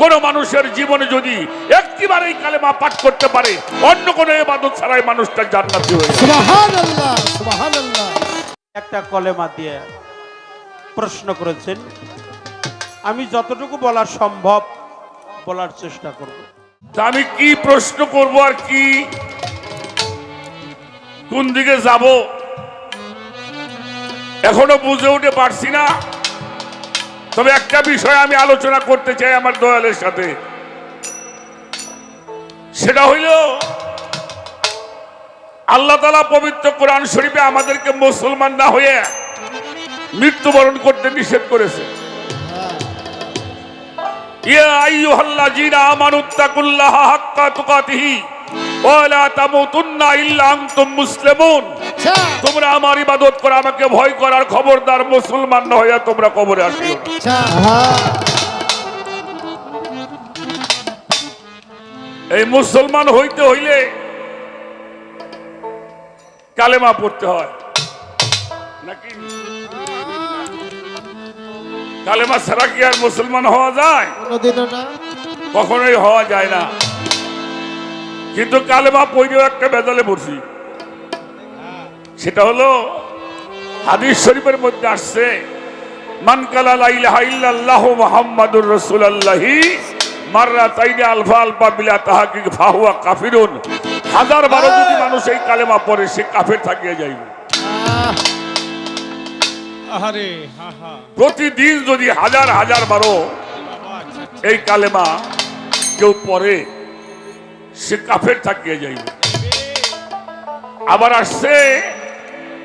কোন মানুষের জীবনে যদি একটিবার এই কালেমা পাঠ করতে পারে অন্য কোনো এবাদত ছাড়াই মানুষটা জান্নাতি হয়ে একটা কলেমা দিয়ে প্রশ্ন করেছেন আমি যতটুকু বলা সম্ভব বলার চেষ্টা করব। তা আমি কি প্রশ্ন করব আর কি? কোন দিকে যাব? এখনও বুঝে উঠে পারছি না। তবে একটা বিষয় আমি আলোচনা করতে চাই আমার দয়ালের সাথে। সেটা হইল, আল্লাহ তালা পবিত্র কোরআন শরীফে আমাদেরকে মুসলমান না হয়ে মৃত্যুবরণ করতে নিষেধ করেছে। ইয়া আচ্ছা। তোমরা আমার ইবাদত করো আমাকে ভয় করার খবরদার মুসলমান না হইয়া তোমরা কবরে আসিও আচ্ছা। এই মুসলমান হইতে হইলে কালেমা পড়তে হয়। নাকি? কালেমা ছাড়া কি আর মুসলমান হওয়া যায়? কখনোই হওয়া যায় না। কিন্তু কালেমা পইরেও একটা বেদালে পড়ছি সেটা হলো হাদিস শরীফের মধ্যে আসছে মান কালা লা ইলাহা ইল্লাল্লাহ মুহাম্মাদুর রাসূলুল্লাহি মাররা তাইনে আলফা আলফা বিলা তাহাকিক ফাহুয়া কাফিরুন। হাজার বারো যদি মানুষ এই কালেমা পড়ে সে কাফের থাকিয়ে যাইবে। প্রতিদিন যদি হাজার হাজার বারো এই কালেমা কেউ পড়ে সে কাফের থাকিয়ে যাইবে। আবার আসছে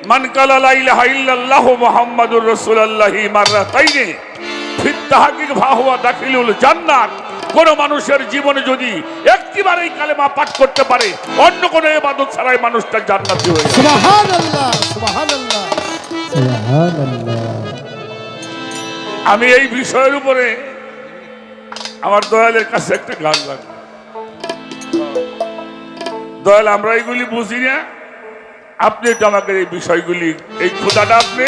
মান কালা লা ইলাহা ইল্লাল্লাহু মুহাম্মাদুর রাসূলুল্লাহি মাররাতাইনি। ফিত তাহকিক ফাহুয়া দাখিলুল জান্নাত। কোন মানুষের জীবনে যদি একটিবার এই কালেমা পাঠ করতে পারে অন্য কোনো ইবাদত ছাড়াই মানুষটা জান্নাতি হয়ে যাবে। সুবহানাল্লাহ সুবহানাল্লাহ। আমি এই বিষয়ের উপরে আমার দয়ালের কাছে একটা গান লাগবে। দয়াল আমরা এইগুলি বুঝি না। আপনি তো আমাকে এই বিষয়গুলি এই ক্ষুদাটা আপনি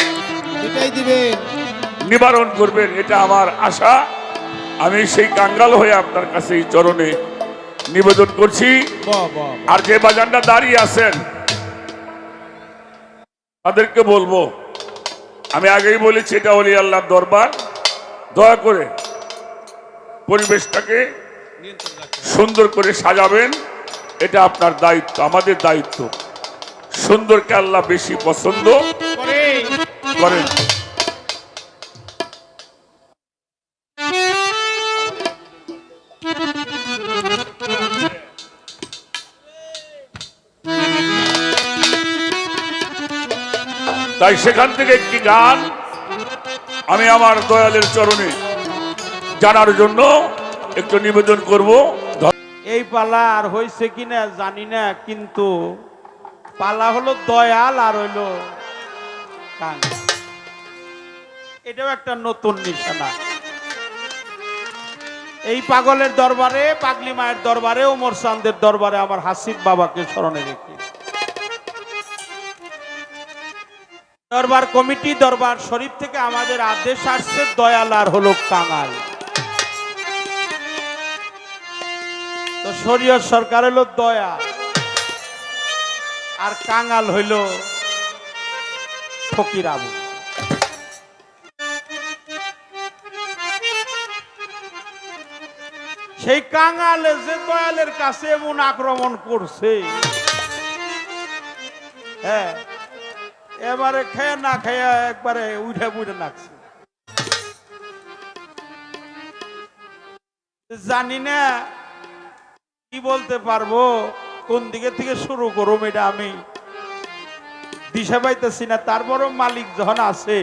নিবারণ করবেন এটা আমার আশা। আমি সেই কাঙ্গাল হয়ে আপনার কাছে এই চরণে নিবেদন করছি। আর যে বাজানটা দাঁড়িয়ে আছেন তাদেরকে বলব আমি আগেই বলেছি এটা হলি আল্লাহর দরবার। দয়া করে পরিবেশটাকে সুন্দর করে সাজাবেন এটা আপনার দায়িত্ব আমাদের দায়িত্ব। সুন্দরকে আল্লাহ বেশি পছন্দ? করে করেন। তাই সেখান থেকে একটি গান আমি আমার দয়ালের চরণে জানার জন্য একটু নিবেদন করব। এই পালা আর হয়েছে কিনা জানি না, কিন্তু পালা হলো দয়াল আর হইল এটাও একটা নতুন নিশানা। এই পাগলের দরবারে, পাগলি মায়ের দরবারে, ওমর চান্দের দরবারে আমার হাসিব বাবাকে স্মরণে রেখে। দরবার কমিটি, দরবার শরীফ থেকে আমাদের আদেশ আসছে, দয়াল আর হলো কাঙাল। তো শরীয় সরকার হলো দয়া আর কাঙাল হইল ফকির আবু। সেই কাঙাল যে দয়ালের কাছে এমন আক্রমণ করছে হ্যাঁ এবারে খেয়ে না খেয়ে একবারে উঠে বুঝে নাকছে। জানি না কি বলতে পারব। কোন দিকে থেকে শুরু করুম এটা আমি? দিশা পাইতেছি না, তারপরও মালিক যখন আছে,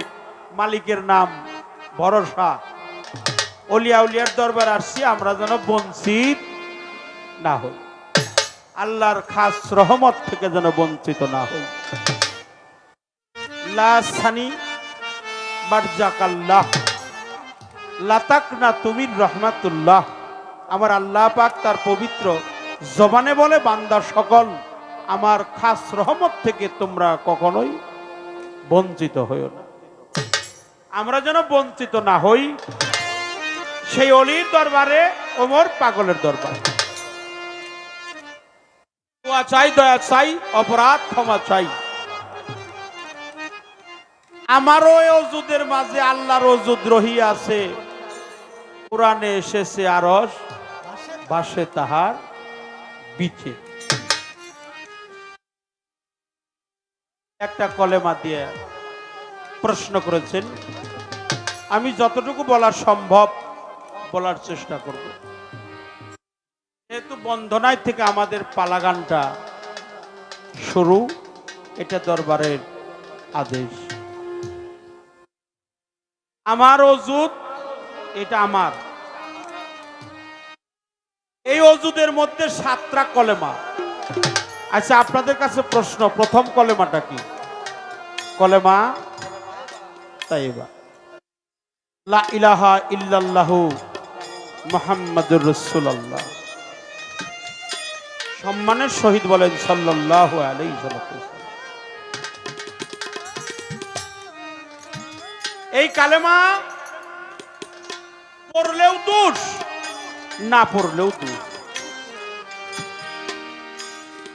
মালিকের নাম ভরসা। অলিয়া উলিয়ার দরবার আসছি, আমরা যেন বঞ্চিত না হই। আল্লাহর খাস রহমত থেকে যেন বঞ্চিত না হই। লাসানি বারজাকাল্লাহ লাতাক না তুমি রহমাতুল্লাহ। আমার আল্লাহ পাক তার পবিত্র জবানে বলে, বান্দা সকল, আমার খাস রহমত থেকে তোমরা কখনোই বঞ্চিত হইও না। আমরা যেন বঞ্চিত না হই, সেই অলির দরবারে, ওমর পাগলের দরবার। চাই, দয়া চাই, অপরাধ ক্ষমা চাই। আমারও অজুদের মাঝে আল্লাহর অজুদ রহি আছে কোরআনে এসেছে আরস বাসে তাহার বিচে একটা কলেমা দিয়ে প্রশ্ন করেছেন, আমি যতটুকু বলা সম্ভব বলার চেষ্টা করব। যেহেতু বন্ধনায় থেকে আমাদের পালাগানটা শুরু, এটা দরবারের আদেশ। আমার অজুদ এটা আমার। এই অজুদের মধ্যে সাতটা কলেমা। আচ্ছা আপনাদের কাছে প্রশ্ন, প্রথম কলেমাটা কি? কলেমা? তাইবা লা ইলাহা ইল্লাল্লাহু মুহাম্মাদুর রাসূলুল্লাহ। সম্মানের সহিত বলেন আলাইহি এই কালেমা পড়লেও দোষ। না পড়লেও দোষ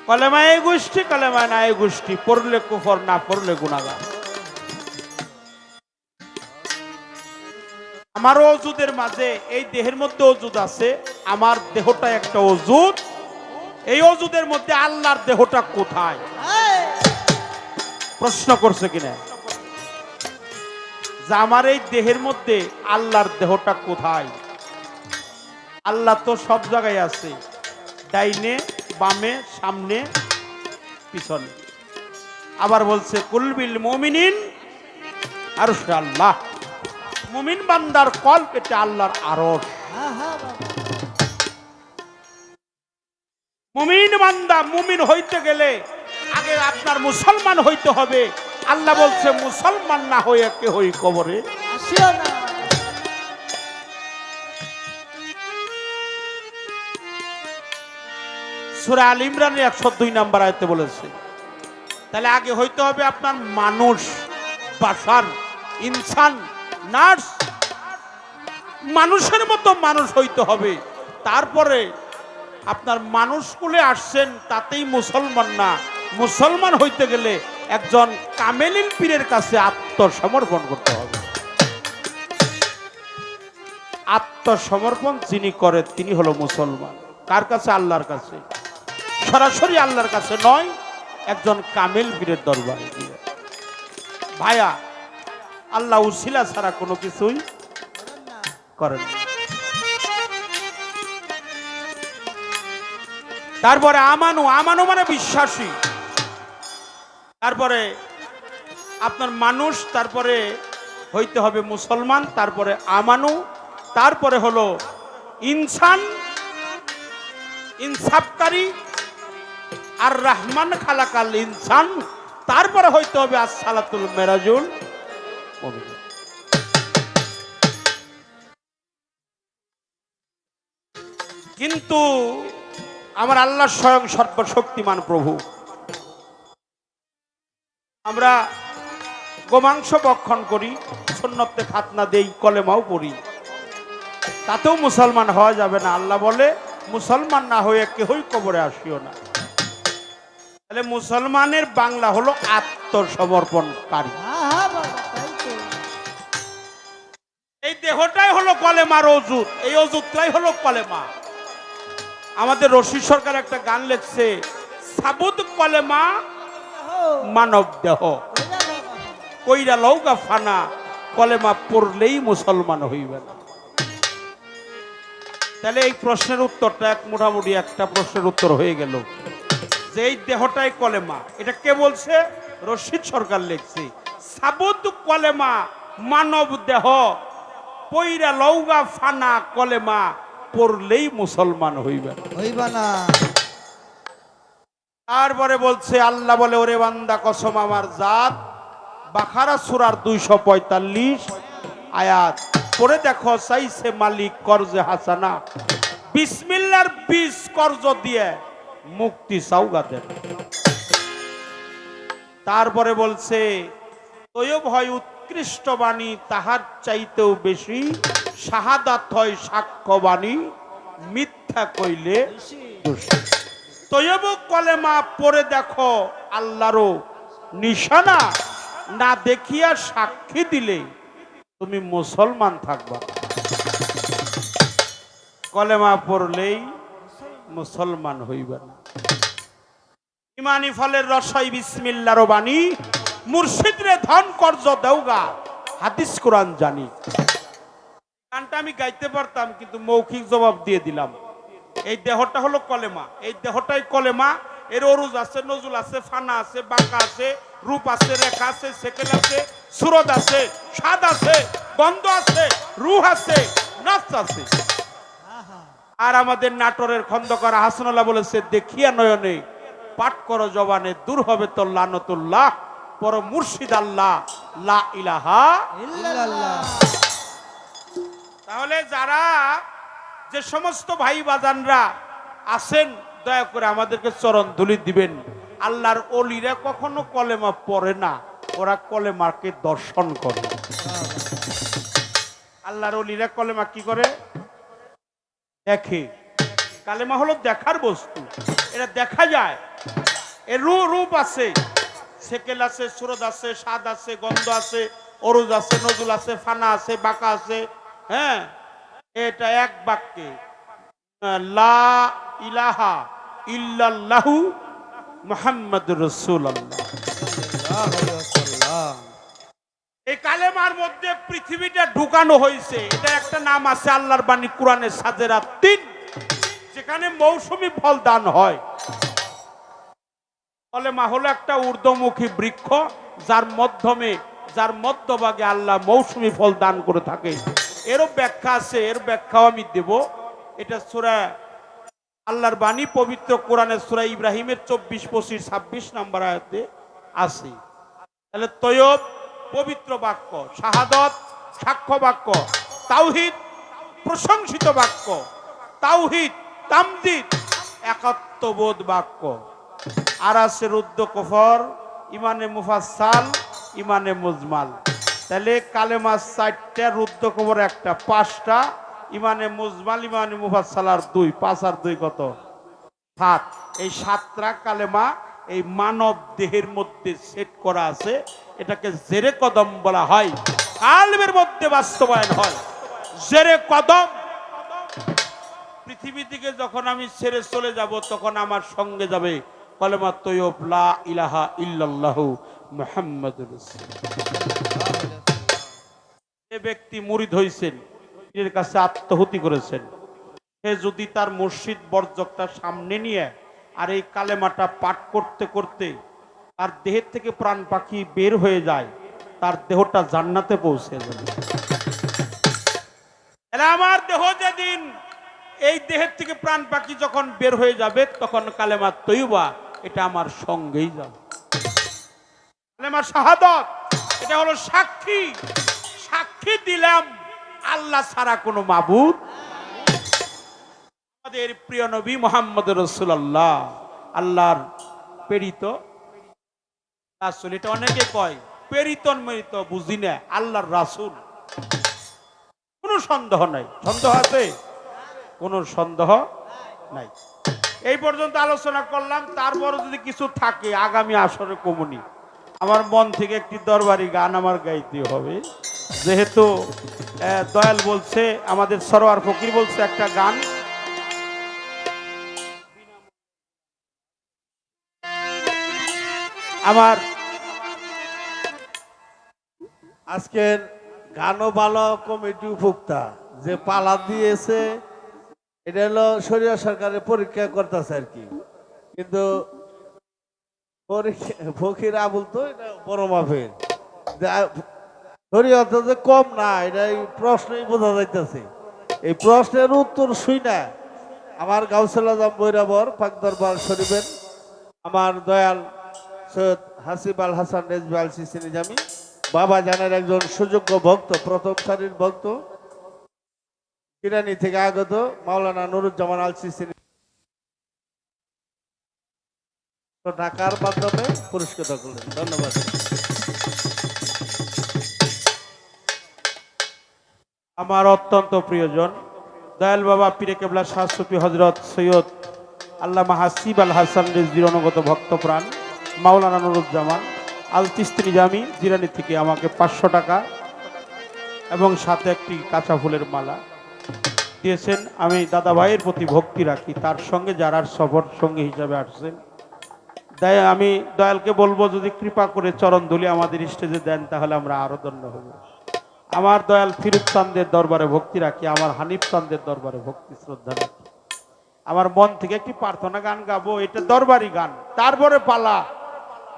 কলেমা এই গোষ্ঠী, কলেমা না এই গোষ্ঠী, পড়লে কুফর, না পড়লে গুণাগার আমারও অজুদের মাঝে, এই দেহের মধ্যে অজুদ আছে, আমার দেহটা একটা অজুদ এই অজুদের মধ্যে আল্লাহর দেহটা কোথায়? প্রশ্ন করছে কিনা? যে আমার এই দেহের মধ্যে আল্লাহর দেহটা কোথায়? আল্লাহ তো সব জায়গায় আছে। ডাইনে, বামে, সামনে, পিছনে। আবার বলছে কুলবিল মমিনিন আর আল্লাহ মুমিন বান্দার কল পেটে আল্লাহর আরস মুমিন বান্দা মুমিন হইতে গেলে আগে আপনার মুসলমান হইতে হবে। আল্লাহ বলছে, মুসলমান না হয়ে কে হই কবরে না। সুরা আল ইমরানের একশো দুই নাম্বার আয়তে বলেছে, তাহলে আগে হইতে হবে আপনার মানুষ, বাসার, ইনসান, নার্স। মানুষের মতো মানুষ হইতে হবে। তারপরে আপনার মানুষ কুলে আসছেন, তাতেই মুসলমান না। মুসলমান হইতে গেলে একজন কামেলিন পীরের কাছে আত্মসমর্পণ করতে হবে। আত্মসমর্পণ যিনি করে, তিনি হলো মুসলমান। কার কাছে? আল্লাহর কাছে। সরাসরি আল্লাহর কাছে নয়, একজন কামেল পীরের দরবারে গিয়ে। ভাইয়া, আল্লাহ উসিলা ছাড়া কোনো কিছুই করেন তারপরে আমানু আমানু মানে বিশ্বাসী। তারপরে আপনার মানুষ, তারপরে হইতে হবে মুসলমান, তারপরে আমানু, তারপরে হলো ইনসান, ইনসাফকারী আর রহমান খালাকাল ইনসান, তারপরে হইতে হবে আসসালাতুল মেরাজুল। কিন্তু আমার আল্লাহ স্বয়ং সর্বশক্তিমান প্রভু। আমরা গোমাংস বক্ষণ করি সন্ন্যতে খাতনা দেই, কলেমাও পড়ি। তাতেও মুসলমান হওয়া যাবে না। আল্লাহ বলে, মুসলমান না হয়ে কেহই কবরে আসিও না। তাহলে মুসলমানের বাংলা হলো আত্মসমর্পণকারী। এই দেহটাই হলো কলেমার অজুত এই অজুতটাই হলো কলেমা। আমাদের রশিদ সরকার একটা গান লেখছে সাবুদ কলেমা মানব দেহ। কইরা লৌকা ফানা, কলেমা পড়লেই মুসলমান হইবে না। তাহলে এই প্রশ্নের উত্তরটা এক, মোটামুটি একটা প্রশ্নের উত্তর হয়ে গেল। যে এই দেহটাই কলেমা এটা কে বলছে? রশিদ সরকার লিখছে। সাবুদ কলেমা মানব দেহ। পইরা লৌগা ফানা কলেমা পড়লেই মুসলমান হইবে। হইবা না। তারপরে বলছে আল্লাহ বলে ওরে বান্দা কসম আমার জাত। বাখারা সুরার দুইশো পঁয়তাল্লিশ আয়াত। পরে দেখো চাইছে মালিক কর্জে হাসানা। বিসমিল্লার বিষ কর্জ দিয়ে মুক্তি সাউগাতের তারপরে বলছে তৈব হয় উৎকৃষ্ট বাণী, তাহার চাইতেও বেশি শাহাদাত হয় সাক্ষ্যবাণী মিথ্যা কইলে তৈব কলেমা পড়ে দেখো আল্লাহরও নিশানা, না দেখিয়া সাক্ষী দিলে তুমি মুসলমান থাকবা। কলেমা পড়লেই মুসলমান হইবে না। ইমানি ফলের রসাই বিসমিল্লার বাণী, মুর্শিদরে ধন কর্জ দেওগা, হাদিস কোরআন জানি। গানটা আমি গাইতে পারতাম, কিন্তু মৌখিক জবাব দিয়ে দিলাম। এই দেহটা হলো কলেমা। এই দেহটাই কলেমা। এর অরুজ আছে, নজুল আছে, ফানা আছে, বাঁকা আছে, রূপ আছে, রেখা আছে, সেকেল আছে, সুরত আছে, স্বাদ আছে, গন্ধ আছে, রুহ আছে, নাচ আছে। আর আমাদের নাটোরের খন্দকার হাসানুল্লাহ বলেছে, দেখিয়া নয়নে পাঠ করো জবানে, দূর হবে তো লানতুল্লাহ পর মুর্শিদ আল্লাহ, লা ইলাহা তাহলে যারা যে সমস্ত ভাই বাজানরা আছেন, দয়া করে আমাদেরকে চরণ ধুলি দিবেন। আল্লাহর অলিরা কখনো কলেমা পড়ে না, ওরা কলেমাকে দর্শন করে। আল্লাহর অলিরা কলেমা কি করে? দেখে। কালেমা হলো দেখার বস্তু। এটা দেখা যায়। এর রূপ আছে। সেকেল আছে, সুরত আছে, স্বাদ আছে, গন্ধ আছে, অরুজ আছে, নজুল আছে, ফানা আছে, বাঁকা আছে। হ্যাঁ? এটা এক বাক্যে। লা ইলাহা ইল্লাল্লাহু মুহাম্মাদুর রাসূলুল্লাহ। এই কালেমার মধ্যে পৃথিবীটা ঢুকানো হয়েছে। এটা একটা নাম আছে আল্লাহর বাণী, কোরআনের সাজেরা তিন, যেখানে মৌসুমি ফল দান হয়। কলেমা হলো একটা ঊর্ধ্বমুখী বৃক্ষ, যার মাধ্যমে, যার মধ্যভাগে আল্লাহ মৌসুমী ফল দান করে থাকে। এরও ব্যাখ্যা আছে, এর ব্যাখ্যাও আমি দেব। এটা সুরা আল্লাহর বাণী, পবিত্র কোরআনের সুরা ইব্রাহিমের চব্বিশ, পঁচিশ, ছাব্বিশ নাম্বার আয়াতে আছে। তাহলে তৈয়ব পবিত্র বাক্য, শাহাদত, সাক্ষ্য বাক্য, তাওহিদ, প্রশংসিত বাক্য, তাওহিদ তামজিদ একাত্মবোধ বাক্য। আর আছে রুদ্র কফর, ইমানে মুফাসাল ইমানে মুজমাল। তাহলে কালেমা চারটা রুদ্র কবর একটা, পাঁচটা, ইমানে মুজমাল, ইমানে মুফাসাল আর দুই, পাঁচ আর দুই কত? সাত। এই সাতটা কালেমা এই মানব দেহের মধ্যে সেট করা আছে। এটাকে জেরে কদম বলা হয়। কালবের মধ্যে বাস্তবায়ন হয়। জেরে কদম। পৃথিবী থেকে যখন আমি ছেড়ে চলে যাব, তখন আমার সঙ্গে যাবে কলেমা তৈয়ব, লা ইলাহা ইল্লাল্লাহু মুহাম্মাদুর যে ব্যক্তি মুরিদ হইছেন, এর কাছে আত্মহুতি করেছেন। সে যদি তার মসজিদ বর্জকটা সামনে নিয়ে আর এই কালেমাটা পাঠ করতে করতে তার দেহের থেকে প্রাণ পাখি বের হয়ে যায়, তার দেহটা জান্নাতে পৌঁছে যাবে। আমার দেহ যেদিন এই দেহের থেকে প্রাণ পাখি যখন বের হয়ে যাবে, তখন কালেমা তৈবা এটা আমার সঙ্গেই যাবে। কালেমা শাহাদত, এটা হলো সাক্ষী। সাক্ষী দিলাম আল্লাহ ছাড়া কোনো মাবুদ। আমাদের প্রিয় নবী মোহাম্মদ রসুল্লাহ আল্লাহর প্রেরিত রাসুল এটা অনেকে কয়, প্রেরিতন মেরিত বুঝি না, আল্লাহর রাসুল। কোনো সন্দেহ নাই। সন্দেহ আছে? কোনো সন্দেহ নাই। এই পর্যন্ত আলোচনা করলাম তারপর যদি কিছু থাকে, আগামী আসরে কমুনি। আমার মন থেকে একটি দরবারি গান আমার গাইতে হবে। যেহেতু দয়াল বলছে, আমাদের সরোয়ার ফকির বলছে একটা গান। আমার আজকের গানও ভালো কমিটি উপভোক্তা যে পালা দিয়েছে, এটা হলো সরিয়া সরকারের পরীক্ষা করতেছে আর কি। কিন্তু ফকির আবুল তো এটা বড় মাপের। শরীয়ত যে কম না, এটা এই প্রশ্নই বোঝা যাইতেছে। এই প্রশ্নের উত্তর শুই না। আমার গাউসেল আজম বৈরাবর পাকদরবার শরীফের আমার দয়াল সৈয়দ হাসিব আল হাসান রেজবি আল সিসি নিজামি বাবা জানের একজন সুযোগ্য ভক্ত, প্রথম সারির ভক্ত। ইরানি থেকে আগত মাওলানা নুরুজ্জামান আল ঢাকার মাধ্যমে পুরস্কৃত করলেন। ধন্যবাদ। আমার অত্যন্ত প্রিয়জন, দয়াল বাবা, পীরে কেবলা শাহসুফি হজরত সৈয়দ আল্লামা হাসিব আল হাসান রেজবির অনুগত ভক্তপ্রাণ মাওলানা নুরুজ্জামান। আল তিস্তি নিজামি জিরানি থেকে আমাকে পাঁচশো টাকা এবং সাথে একটি কাঁচা ফুলের মালা দিয়েছেন। আমি দাদা ভাইয়ের প্রতি ভক্তি রাখি, তার সঙ্গে যারা সফর সঙ্গী হিসাবে আসছেন। তাই আমি দয়ালকে বলব, যদি কৃপা করে চরণ ধুলি আমাদের স্টেজে দেন, তাহলে আমরা আরও দণ্ড হব। আমার দয়াল ফিরুজ চান্দের দরবারে ভক্তি রাখি, আমার হানিফ চান্দের দরবারে ভক্তি, শ্রদ্ধা রাখি। আমার মন থেকে একটি প্রার্থনা গান গাবো, এটা দরবারি গান, তারপরে পালা।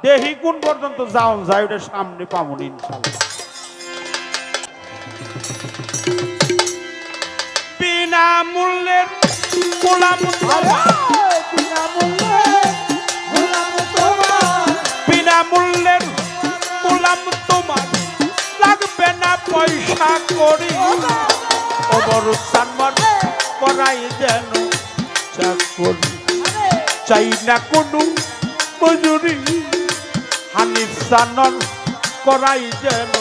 দেহি কোন পর্যন্ত যাও যাই ওটা সামনে পাবো ইনশাল্লাহ। বিনা মূল্যের গোলাম বিনামূল্যে গোলাম তোমার। লাগবে না পয়সা করি। যেন চাই না কোনো মজুরি। হানিফ সানন করাই যেন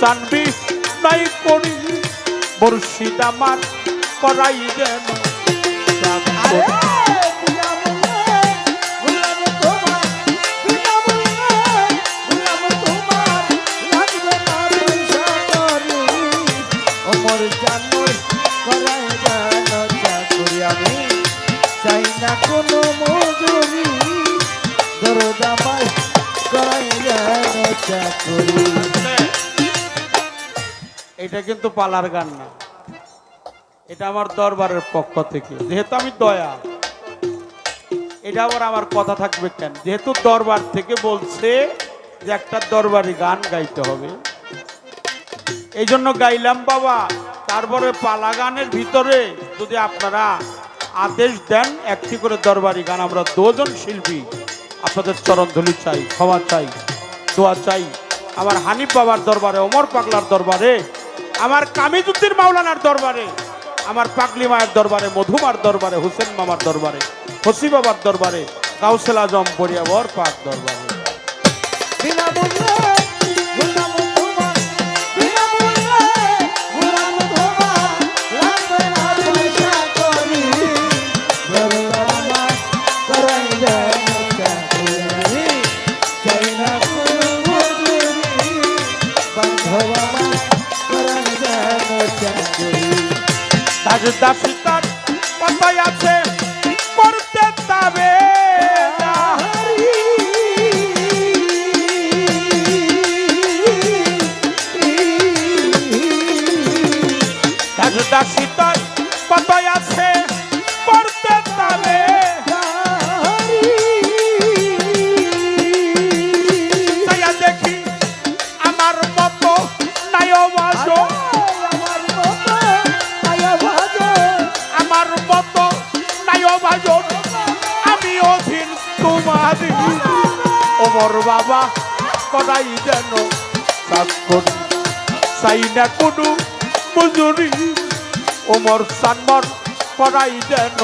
ফিরুত নাই করি। মুর্শিদ আমার করাই যেন। এটা কিন্তু পালার গান না। এটা আমার দরবারের পক্ষ থেকে। যেহেতু আমি দয়া এটা আবার আমার কথা থাকবে কেন? যেহেতু দরবার থেকে বলছে যে একটা দরবারি গান গাইতে হবে। এই জন্য গাইলাম বাবা, তারপরে পালা গানের ভিতরে যদি আপনারা আদেশ দেন, একটি করে দরবারি গান, আমরা দুজন শিল্পী আপনাদের চরণ ধুলি চাই, ক্ষমা চাই, দোয়া চাই। আমার হানিফ বাবার দরবারে, ওমর পাগলার দরবারে আমার কামিজুদ্দিন মাওলানার দরবারে, আমার পাগলি মায়ের দরবারে, মধুমার দরবারে, হুসেন মামার দরবারে, হসি বাবার দরবারে কাউসেল আজম বরিয়াবর পাক দরবারে। বিনামূল্যে দাসী কোনো মজুরি ওমর সানমর কদাই যেন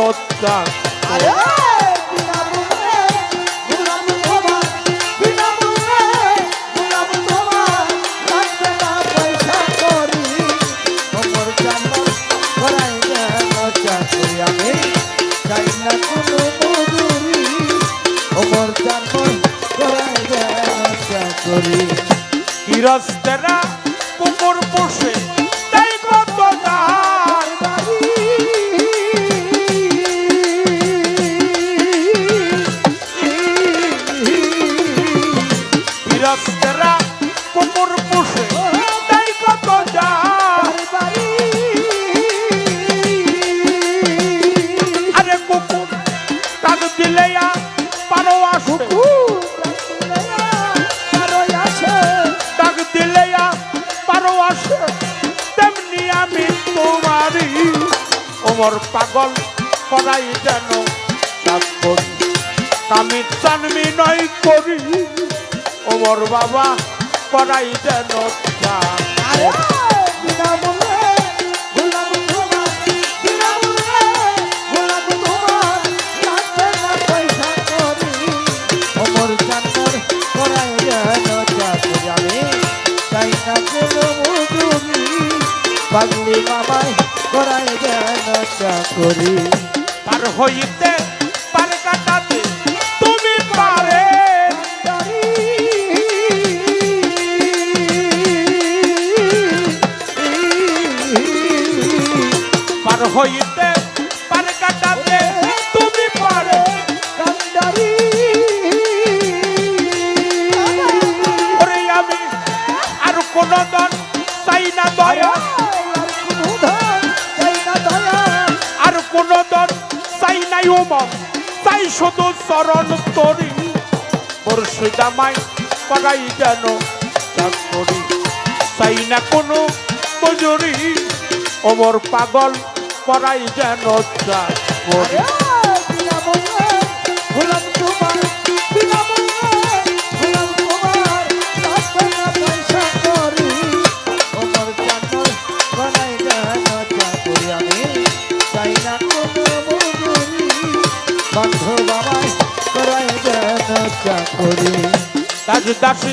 ওমর পাগল করাই যেন আমি চানমি নয় করি ওমর বাবা করাই যেন পাগলি করাই যেন করি। হইতে তুমি চাই তাই শুধু চরণ তরি মুর্শিদামাই করাই যেন চাকরি না কোনো মজুরি ওমর পাগল করাই যেন চাকরি বন্ধ বাবা করাই যেন চাকরি দাস দাসী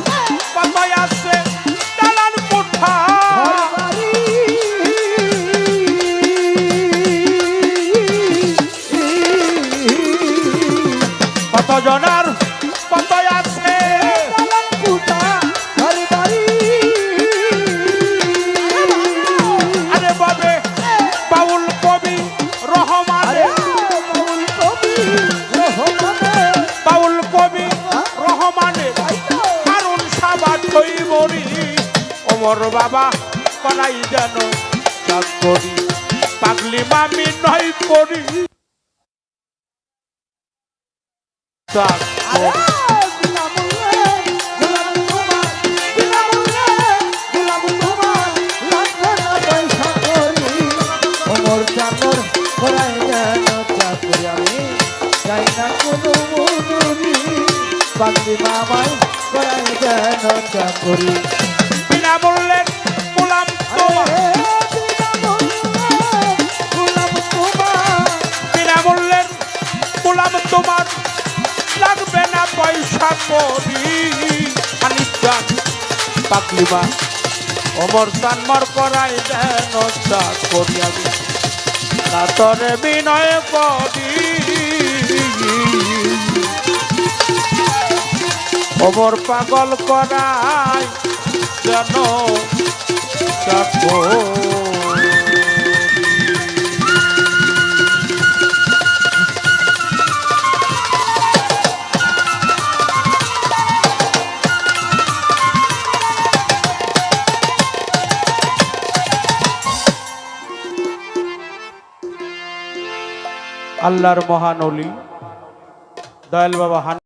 বাবা কলাই যেন। কাজ করি পাগলি মামি নয় করি। কাজ গোলাম তোমার লাগবে না পয়সা করি খালি চান পাগলিমা, অমর সানমর করাই দেন করি আমি কাতরে বিনয় করি অমর পাগল করাই যেন চাক আল্লাহর মহান অলি। দয়াল বাবা